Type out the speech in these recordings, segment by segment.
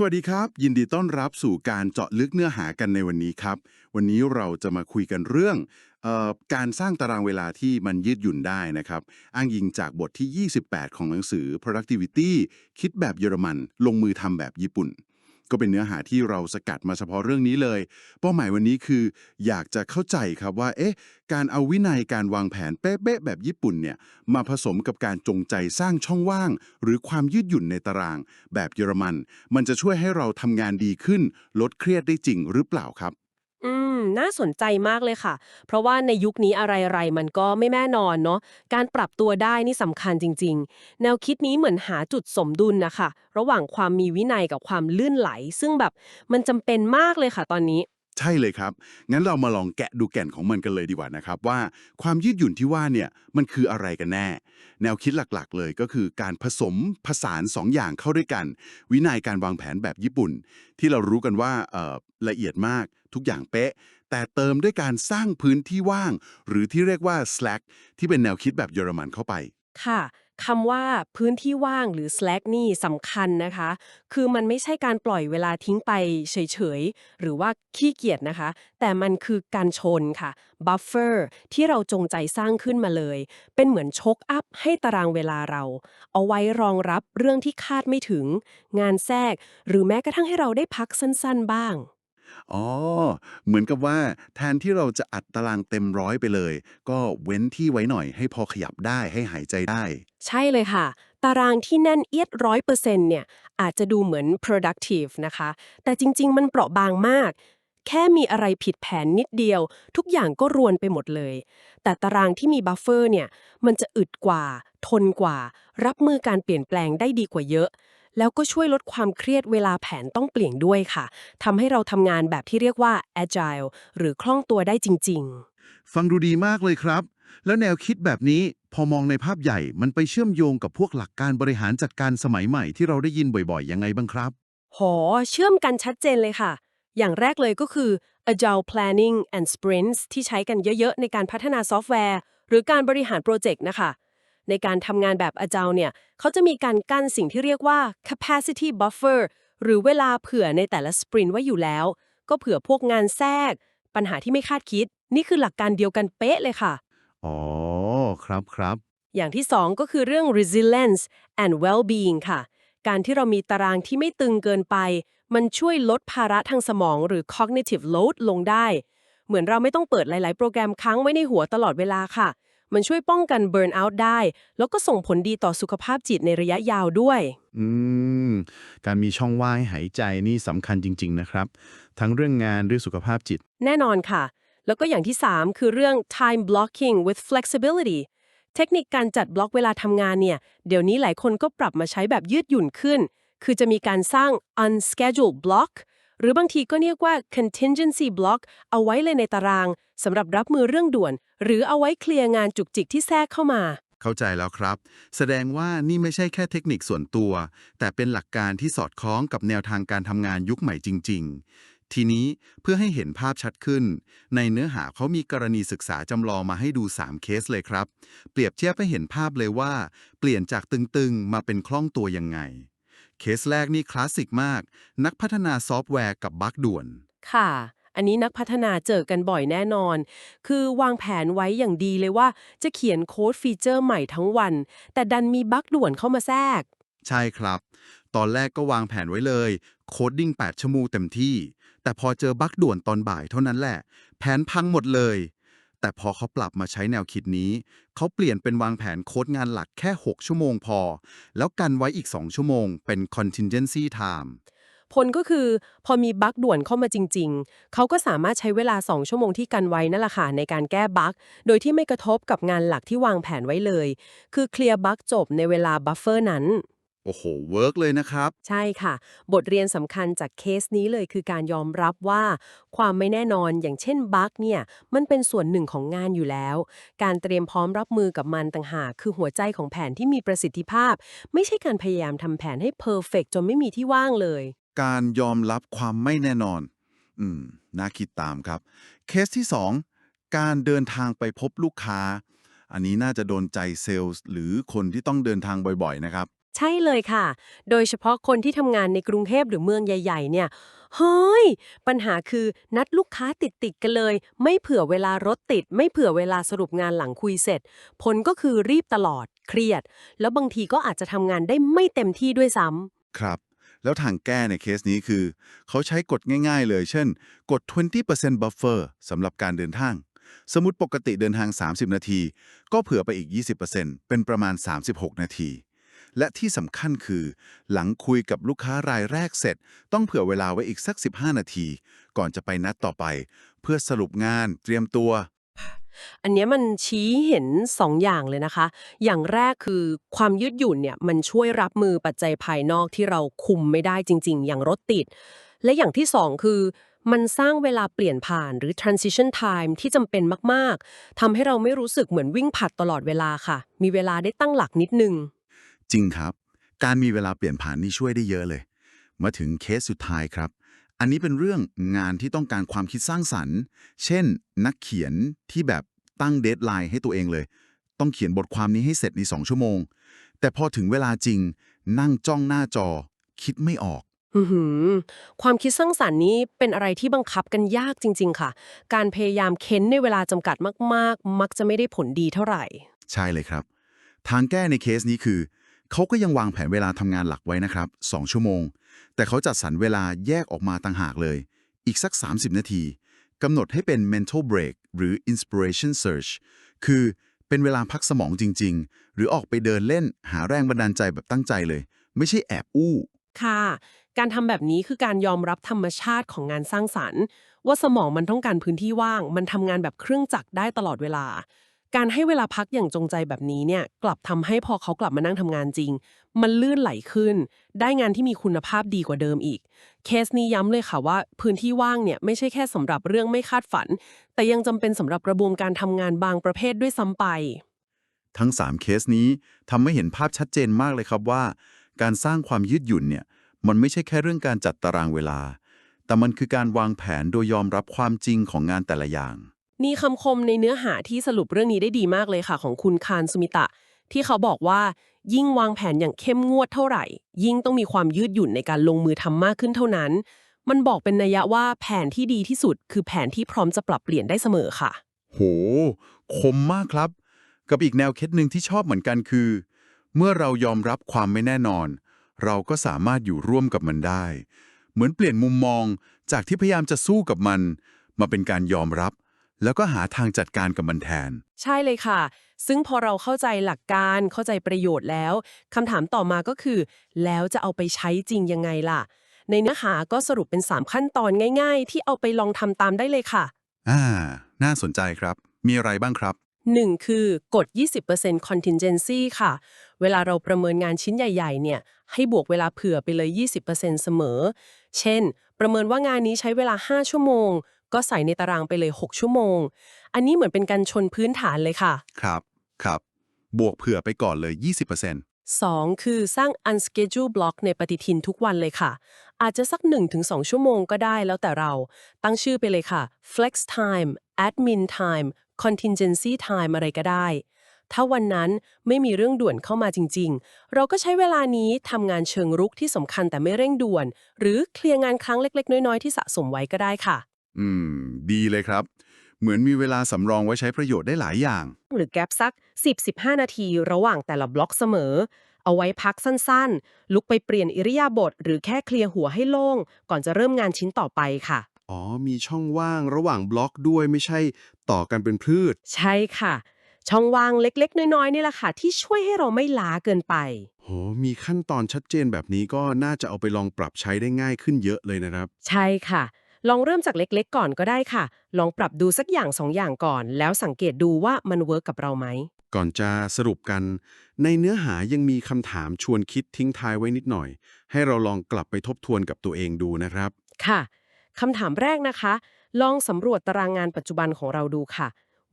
สวัสดีครับ ยินดีต้อนรับสู่การเจาะลึกเนื้อหากันในวันนี้ครับ วันนี้เราจะมาคุยกันเรื่องออการสร้างตารางเวลาที่มันยืดหยุ่นได้นะครับ อ้างอิงจากบทที่ 28 ของหนังสือ productivity คิดแบบเยอรมัน ลงมือทำแบบญี่ปุ่น ก็เป็นเนื้อหาที่เราสกัดมาเฉพาะเรื่องนี้เลย เป้าหมายวันนี้คือ อยากจะเข้าใจครับว่า เอ๊ะ การเอาวินัยการวางแผนเป๊ะๆแบบญี่ปุ่นเนี่ย มาผสมกับการจงใจสร้างช่องว่าง หรือความยืดหยุ่นในตาราง แบบเยอรมัน มันจะช่วยให้เราทำงานดีขึ้น ลดเครียดได้จริงหรือเปล่าครับ อืม น่าสนใจมากเลยค่ะ เพราะว่าในยุคนี้อะไรๆ มันก็ไม่แน่นอนเนาะ การปรับตัวได้นี่สำคัญจริง ๆ แนวคิดนี้เหมือนหาจุดสมดุลนะคะ ระหว่างความมีวินัยกับความลื่นไหล ซึ่งแบบมันจำเป็นมากเลยค่ะตอนนี้ ใช่เลยครับ งั้นเรามาลองแกะดูแก่นของมันกันเลยดีกว่านะครับ ว่าความยืดหยุ่นที่ว่าเนี่ยมันคืออะไรกันแน่ แนวคิดหลักๆ เลยก็คือการผสมผสานสองอย่างเข้าด้วยกัน วินัยการวางแผนแบบญี่ปุ่น ที่เรารู้กันว่าละเอียดมากทุกอย่างเป๊ะ แต่เติมด้วยการสร้างพื้นที่ว่าง หรือที่เรียกว่า slack ที่เป็นแนวคิดแบบเยอรมันเข้าไปค่ะ คำว่าพื้นที่ว่างหรือ slack นี่สำคัญนะคะ คือมันไม่ใช่การปล่อยเวลาทิ้งไปเฉยๆ หรือว่าขี้เกียจนะคะ แต่มันคือการชนค่ะ buffer ที่เราจงใจสร้างขึ้นมาเลย เป็นเหมือนชกอัพให้ตารางเวลาเรา เอาไว้รองรับเรื่องที่คาดไม่ถึง งานแทรก หรือแม้กระทั่งให้เราได้พักสั้นๆ บ้าง อ๋อ เหมือนกับว่าแทนที่เราจะอัดตารางเต็มร้อยไปเลย ก็เว้นที่ไว้หน่อยให้พอขยับได้ให้หายใจได้ ใช่เลยค่ะ ตารางที่แน่นเอียดร้อยเปอร์เซ็นต์เนี่ย อาจจะดูเหมือน productive นะคะ แต่จริง ๆ มันเปราะบางมาก แค่มีอะไรผิดแผนนิดเดียว ทุกอย่างก็รวนไปหมดเลย แต่ตารางที่มีบัฟเฟอร์เนี่ย มันจะอึดกว่า ทนกว่า รับมือการเปลี่ยนแปลงได้ดีกว่าเยอะ แล้วก็ช่วยลดความเครียดเวลาแผนต้องเปลี่ยนด้วยค่ะทำให้เราทำงานแบบที่เรียกว่า agile หรือคล่องตัวได้จริง ๆ ฟังดูดีมากเลยครับ แล้วแนวคิดแบบนี้พอมองในภาพใหญ่มันไปเชื่อมโยงกับพวกหลักการบริหารจัดการสมัยใหม่ที่เราได้ยินบ่อยๆยังไงบ้างครับหอเชื่อมกันชัดเจนเลยค่ะ อย่างแรกเลยก็คือ agile planning and sprints ที่ใช้กันเยอะๆ ในการพัฒนาซอฟต์แวร์ หรือการบริหารโปรเจกต์นะคะ ในการทำงานแบบ agile เนี่ย เขาจะมีการกั้นสิ่งที่เรียกว่า capacity buffer หรือเวลาเผื่อในแต่ละสปรินต์ไว้อยู่แล้ว ก็เผื่อพวกงานแทรก ปัญหาที่ไม่คาดคิด นี่คือหลักการเดียวกันเป๊ะเลยค่ะ อ๋อ ครับครับ อย่างที่สองก็คือเรื่อง resilience and well-being ค่ะ การที่เรามีตารางที่ไม่ตึงเกินไป มันช่วยลดภาระทางสมองหรือ cognitive load ลงได้ เหมือนเราไม่ต้องเปิดหลาย ๆ โปรแกรมค้างไว้ในหัวตลอดเวลาค่ะ มันช่วยป้องกัน burn out ได้ แล้วก็ส่งผลดีต่อสุขภาพจิตในระยะยาวด้วย อืม การมีช่องว่างให้หายใจนี่สำคัญจริง ๆ นะครับ ทั้งเรื่องงานเรื่องสุขภาพจิต แน่นอนค่ะ แล้วก็อย่างที่ 3 คือเรื่อง time blocking with flexibility เทคนิคการจัดบล็อกเวลาทำงานเนี่ย เดี๋ยวนี้หลายคนก็ปรับมาใช้แบบยืดหยุ่นขึ้น คือจะมีการสร้าง unscheduled block หรือบางทีก็เรียกว่า contingency block เอาไว้เลยในตารางสำหรับรับมือเรื่องด่วน หรือเอาไว้เคลียร์งานจุกจิกที่แทรกเข้ามาเข้าใจแล้วครับ แสดงว่านี่ไม่ใช่แค่เทคนิคส่วนตัว แต่เป็นหลักการที่สอดคล้องกับแนวทางการทำงานยุคใหม่จริง ๆ ทีนี้เพื่อให้เห็นภาพชัดขึ้น ในเนื้อหาเขามีกรณีศึกษาจำลองมาให้ดู 3 เคสเลยครับ เปรียบเทียบให้เห็นภาพเลยว่า เปลี่ยนจากตึงๆ มาเป็นคล่องตัวยังไง เคสแรกนี่คลาสสิกมาก นักพัฒนาซอฟต์แวร์กับบั๊กด่วน ค่ะ อันนี้นักพัฒนาเจอกันบ่อยแน่นอน คือวางแผนไว้อย่างดีเลยว่า จะเขียนโค้ดฟีเจอร์ใหม่ทั้งวัน แต่ดันมีบั๊กด่วนเข้ามาแทรก ใช่ครับ ตอนแรกก็วางแผนไว้เลยโคดดิ้ง8ชั่วโมงเต็มที่ แต่พอเจอบั๊กด่วนตอนบ่ายเท่านั้นแหละ แผนพังหมดเลย แต่พอเขาปรับมาใช้แนวคิดนี้ เขาเปลี่ยนเป็นวางแผนโค้ดงานหลักแค่ 6 ชั่วโมงพอ แล้วกันไว้อีก 2 ชั่วโมงเป็น contingency time ผลก็คือพอมีบั๊กด่วนเข้ามาจริง ๆ เขาก็สามารถใช้เวลา 2 ชั่วโมงที่กันไว้นั่นแหละค่ะในการแก้บั๊กโดยที่ไม่กระทบกับงานหลักที่วางแผนไว้เลย คือเคลียร์บั๊กจบในเวลาบัฟเฟอร์นั้น โอ้โห เวิร์กเลยนะครับ ใช่ค่ะ บทเรียนสำคัญจากเคสนี้เลยคือการยอมรับว่า ความไม่แน่นอนอย่างเช่นบั๊กเนี่ย มันเป็นส่วนหนึ่งของงานอยู่แล้ว การเตรียมพร้อมรับมือกับมันต่างหากคือหัวใจของแผนที่มีประสิทธิภาพ ไม่ใช่การพยายามทำแผนให้เพอร์เฟกจนไม่มีที่ว่างเลย การยอมรับความไม่แน่นอน อืม น่าคิดตามครับ เคสที่ 2 การเดินทางไปพบลูกค้า อันนี้น่าจะโดนใจเซลล์ หรือคนที่ต้องเดินทางบ่อยๆนะครับ ใช่เลยค่ะ โดยเฉพาะคนที่ทำงานในกรุงเทพหรือเมืองใหญ่ ๆ เนี่ย เฮ้ย ปัญหาคือนัดลูกค้าติดติด ๆ กันเลย ไม่เผื่อเวลารถติด ไม่เผื่อเวลาสรุปงานหลังคุยเสร็จ ผลก็คือรีบตลอด เครียด แล้วบางทีก็อาจจะทำงานได้ไม่เต็มที่ด้วยซ้ำ ครับ แล้วทางแก้ในเคสนี้คือ เขาใช้กฎง่าย ๆ เลย เช่น กด 20% buffer สำหรับการเดินทาง สมมติปกติเดินทาง 30 นาที ก็เผื่อไปอีก 20%เป็นประมาณ 36 นาที และที่สำคัญคือ หลังคุยกับลูกค้ารายแรกเสร็จ ต้องเผื่อเวลาไว้อีกสัก 15 นาที ก่อนจะไปนัดต่อไป เพื่อสรุปงานเตรียมตัว อันนี้มันชี้เห็น 2 อย่างเลยนะคะ อย่างแรกคือความยืดหยุ่นเนี่ยมันช่วยรับมือปัจจัยภายนอกที่เราคุมไม่ได้จริง ๆ อย่างรถติด และอย่างที่ 2 คือมันสร้างเวลาเปลี่ยนผ่านหรือ transition time ที่จำเป็นมาก ๆ ทำให้เราไม่รู้สึกเหมือนวิ่งผัดตลอดเวลาค่ะ มีเวลาได้ตั้งหลักนิดนึง จริงครับ การมีเวลาเปลี่ยนผ่านนี่ช่วยได้เยอะเลย มาถึงเคสสุดท้ายครับ อันนี้เป็นเรื่องงานที่ต้องการความคิดสร้างสรรค์ เช่น นักเขียนที่แบบตั้งเดทไลน์ให้ตัวเองเลย ต้องเขียนบทความนี้ให้เสร็จใน 2 ชั่วโมง แต่พอถึงเวลาจริง นั่งจ้องหน้าจอ คิดไม่ออกอื้อหือความคิดสร้างสรรค์นี้เป็นอะไรที่บังคับกันยากจริง ๆ ค่ะ การพยายามเค้นในเวลาจำกัดมาก ๆ มักจะไม่ได้ผลดีเท่าไหร่ ใช่เลยครับ ทางแก้ในเคสนี้คือ เขาก็ยังวางแผนเวลาทำงานหลักไว้นะครับ2ชั่วโมง แต่เขาจัดสรรเวลาแยกออกมาต่างหากเลย อีกสัก 30 นาทีกำหนดให้เป็น mental break หรือ inspiration search คือเป็นเวลาพักสมองจริง ๆ หรือออกไปเดินเล่นหาแรงบันดาลใจแบบตั้งใจเลย ไม่ใช่แอบอู้ ค่ะ การทำแบบนี้คือการยอมรับธรรมชาติของงานสร้างสรรค์ ว่าสมองมันต้องการพื้นที่ว่าง มันทำงานแบบเครื่องจักรได้ตลอดเวลา การให้เวลาพักอย่างจงใจแบบนี้เนี่ยกลับทำให้พอเขากลับมานั่งทำงานจริง มันลื่นไหลขึ้น ได้งานที่มีคุณภาพดีกว่าเดิมอีก เคสนี้ย้ำเลยค่ะว่า พื้นที่ว่างเนี่ยไม่ใช่แค่สำหรับเรื่องไม่คาดฝัน แต่ยังจำเป็นสำหรับกระบวนการทำงานบางประเภทด้วยซ้ำไป ทั้ง 3 เคสนี้ทำให้เห็นภาพชัดเจนมากเลยครับว่า การสร้างความยืดหยุ่นเนี่ยมันไม่ใช่แค่เรื่องการจัดตารางเวลา แต่มันคือการวางแผนโดยยอมรับความจริงของงานแต่ละอย่าง มีคำคมในเนื้อหาที่สรุปเรื่องนี้ได้ดีมากเลยค่ะ ของคุณคารสุมิตะ ที่เขาบอกว่ายิ่งวางแผนอย่างเข้มงวดเท่าไหร่ ยิ่งต้องมีความยืดหยุ่นในการลงมือทำมากขึ้นเท่านั้น มันบอกเป็นนัยยะว่าแผนที่ดีที่สุด คือแผนที่พร้อมจะปรับเปลี่ยนได้เสมอค่ะ โห คมมากครับ กับอีกแนวคิดหนึ่งที่ชอบเหมือนกันคือ เมื่อเรายอมรับความไม่แน่นอน เราก็สามารถอยู่ร่วมกับมันได้ เหมือนเปลี่ยนมุมมองจากที่พยายามจะสู้กับมัน มาเป็นการยอมรับ แล้วก็หาทางจัดการกับมันแทน ใช่เลยค่ะ ซึ่งพอเราเข้าใจหลักการเข้าใจประโยชน์แล้วคำถามต่อมาก็คือ แล้วจะเอาไปใช้จริงยังไงล่ะ ในเนื้อหาก็สรุปเป็น 3 ขั้นตอนง่าย ๆ ที่เอาไปลองทำตามได้เลยค่ะ อ่า น่าสนใจครับ มีอะไรบ้างครับ 1 คือกด 20% contingency ค่ะ เวลาเราประเมินงานชิ้นใหญ่ ๆ เนี่ย ให้บวกเวลาเผื่อไปเลย 20%เสมอ เช่น ประเมินว่างานนี้ใช้เวลา 5 ชั่วโมง ก็ใส่ในตารางไปเลย 6 ชั่วโมง อันนี้เหมือนเป็นการชนพื้นฐานเลยค่ะ ครับครับ บวกเผื่อไปก่อนเลย 20% 2 คือสร้าง unscheduled block ในปฏิทินทุกวันเลยค่ะ อาจจะสัก 1-2 ชั่วโมงก็ได้แล้วแต่เรา ตั้งชื่อไปเลยค่ะ flex time admin time contingency time อะไรก็ได้ ถ้าวันนั้นไม่มีเรื่องด่วนเข้ามาจริง ๆ เราก็ใช้เวลานี้ทำงานเชิงรุกที่สำคัญแต่ไม่เร่งด่วน หรือเคลียร์งานครั้งเล็ก ๆ น้อย ๆ ที่สะสมไว้ก็ได้ค่ะ อืม ดีเลยครับ เหมือนมีเวลาสำรองไว้ใช้ประโยชน์ได้หลายอย่าง หรือแกลบสัก 10-15 นาทีระหว่างแต่ละบล็อกเสมอ เอาไว้พักสั้นๆ ลุกไปเปลี่ยนอิริยาบถหรือแค่เคลียร์หัวให้โล่ง ก่อนจะเริ่มงานชิ้นต่อไปค่ะ อ๋อ มีช่องว่างระหว่างบล็อกด้วยไม่ใช่ต่อกันเป็นพืช ใช่ค่ะ ช่องว่างเล็กๆ น้อยๆนี่แหละค่ะ ที่ช่วยให้เราไม่ล้าเกินไป โห มีขั้นตอนชัดเจนแบบนี้ก็น่าจะเอาไปลองปรับใช้ได้ง่ายขึ้นเยอะเลยนะครับ ใช่ค่ะ ลองเริ่มจากเล็กๆ ก่อนก็ได้ค่ะ ลองปรับดูสักอย่างสองอย่างก่อน แล้วสังเกตดูว่ามันเวิร์กกับเราไหม ก่อนจะสรุปกัน ในเนื้อหายังมีคำถามชวนคิดทิ้งท้ายไว้นิดหน่อย ให้เราลองกลับไปทบทวนกับตัวเองดูนะครับ ค่ะคำถามแรกนะคะ ลองสำรวจตารางงานปัจจุบันของเราดูค่ะ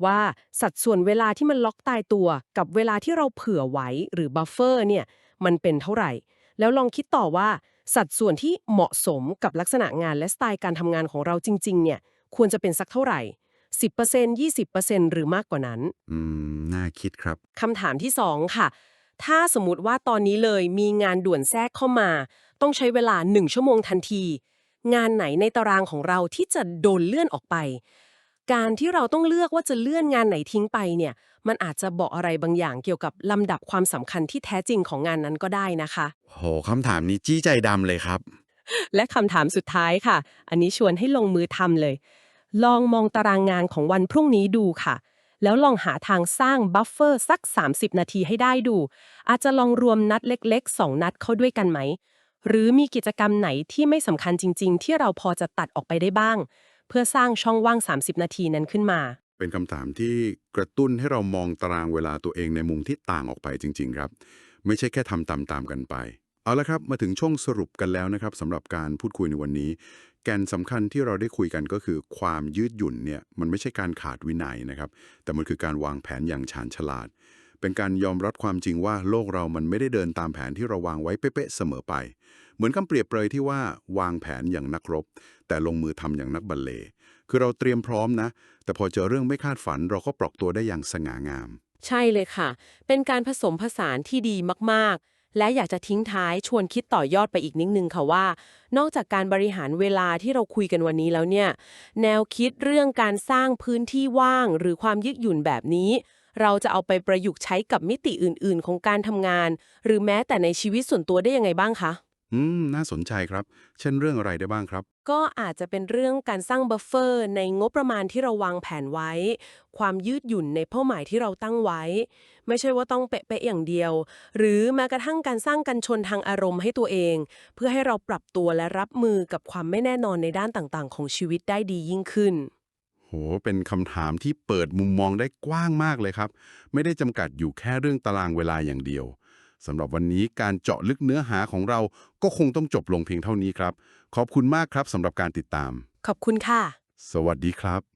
ว่าสัดส่วนเวลาที่มันล็อกตายตัว กับเวลาที่เราเผื่อไว้หรือบัฟเฟอร์เนี่ยมันเป็นเท่าไหร่ แล้วลองคิดต่อว่า สัดส่วนที่เหมาะสมกับลักษณะงานและสไตล์การทำงานของเราจริง ๆ เนี่ย ควรจะเป็นสักเท่าไหร่ 10% 20%หรือมากกว่านั้น อืม น่าคิดครับ คำถามที่ 2 ค่ะ ถ้าสมมติว่าตอนนี้เลยมีงานด่วนแทรกเข้ามา ต้องใช้เวลา 1 ชั่วโมงทันที งานไหนในตารางของเราที่จะโดนเลื่อนออกไป การที่เราต้องเลือกว่าจะเลื่อนงานไหนทิ้งไปเนี่ย มันอาจจะบอกอะไรบางอย่างเกี่ยวกับลำดับความสำคัญที่แท้จริงของงานนั้นก็ได้นะคะ โหคำถามนี้จี้ใจดำเลยครับ และคำถามสุดท้ายค่ะ อันนี้ชวนให้ลงมือทำเลย ลองมองตารางงานของวันพรุ่งนี้ดูค่ะ แล้วลองหาทางสร้างบัฟเฟอร์สัก 30 นาทีให้ได้ดู อาจจะลองรวมนัดเล็กๆ 2 นัดเข้าด้วยกันไหม หรือมีกิจกรรมไหนที่ไม่สำคัญจริง ๆ ที่เราพอจะตัดออกไปได้บ้าง เพื่อสร้างช่องว่าง 30 นาทีนั้นขึ้นมา เป็นคำถามที่กระตุ้นให้เรามองตารางเวลาตัวเองในมุมที่ต่างออกไปจริง ๆ ครับ ไม่ใช่แค่ทำตามๆกันไป เอาละครับมาถึงช่วงสรุปกันแล้วนะครับสำหรับการพูดคุยในวันนี้ แกนสำคัญที่เราได้คุยกันก็คือความยืดหยุ่นเนี่ยมันไม่ใช่การขาดวินัยนะครับ แต่มันคือการวางแผนอย่างชาญฉลาด เป็นการยอมรับความจริงว่าโลกเรามันไม่ได้เดินตามแผนที่เราวางไว้เป๊ะๆเสมอไป เหมือนคำเปรียบเปรยที่ว่าวางแผนอย่างนักรบ แต่ลงมือทำอย่างนักบัลเลต์คือเราเตรียมพร้อมนะ แต่พอเจอเรื่องไม่คาดฝันเราก็ปรับตัวได้อย่างสง่างาม ใช่เลยค่ะ เป็นการผสมผสานที่ดีมากๆ และอยากจะทิ้งท้ายชวนคิดต่อยอดไปอีกนิดนึงค่ะว่า นอกจากการบริหารเวลาที่เราคุยกันวันนี้แล้วเนี่ย แนวคิดเรื่องการสร้างพื้นที่ว่างหรือความยืดหยุ่นแบบนี้ เราจะเอาไปประยุกต์ใช้กับมิติอื่นๆ ของการทำงาน หรือแม้แต่ในชีวิตส่วนตัวได้ยังไงบ้างคะ อืม น่าสนใจครับ เช่นเรื่องอะไรได้บ้างครับ ก็อาจจะเป็นเรื่องการสร้างบัฟเฟอร์ในงบประมาณที่เราวางแผนไว้ ความยืดหยุ่นในเป้าหมายที่เราตั้งไว้ ไม่ใช่ว่าต้องเป๊ะๆอย่างเดียว หรือแม้กระทั่งการสร้างกันชนทางอารมณ์ให้ตัวเอง เพื่อให้เราปรับตัวและรับมือกับความไม่แน่นอนในด้านต่างๆ ของชีวิตได้ดียิ่งขึ้นโห เป็นคำถามที่เปิดมุมมองได้กว้างมากเลยครับ ไม่ได้จำกัดอยู่แค่เรื่องตารางเวลาอย่างเดียวสำหรับวันนี้การเจาะลึกเนื้อหาของเราก็คงต้องจบลงเพียงเท่านี้ครับ ขอบคุณมากครับสำหรับการติดตาม ขอบคุณค่ะ สวัสดีครับ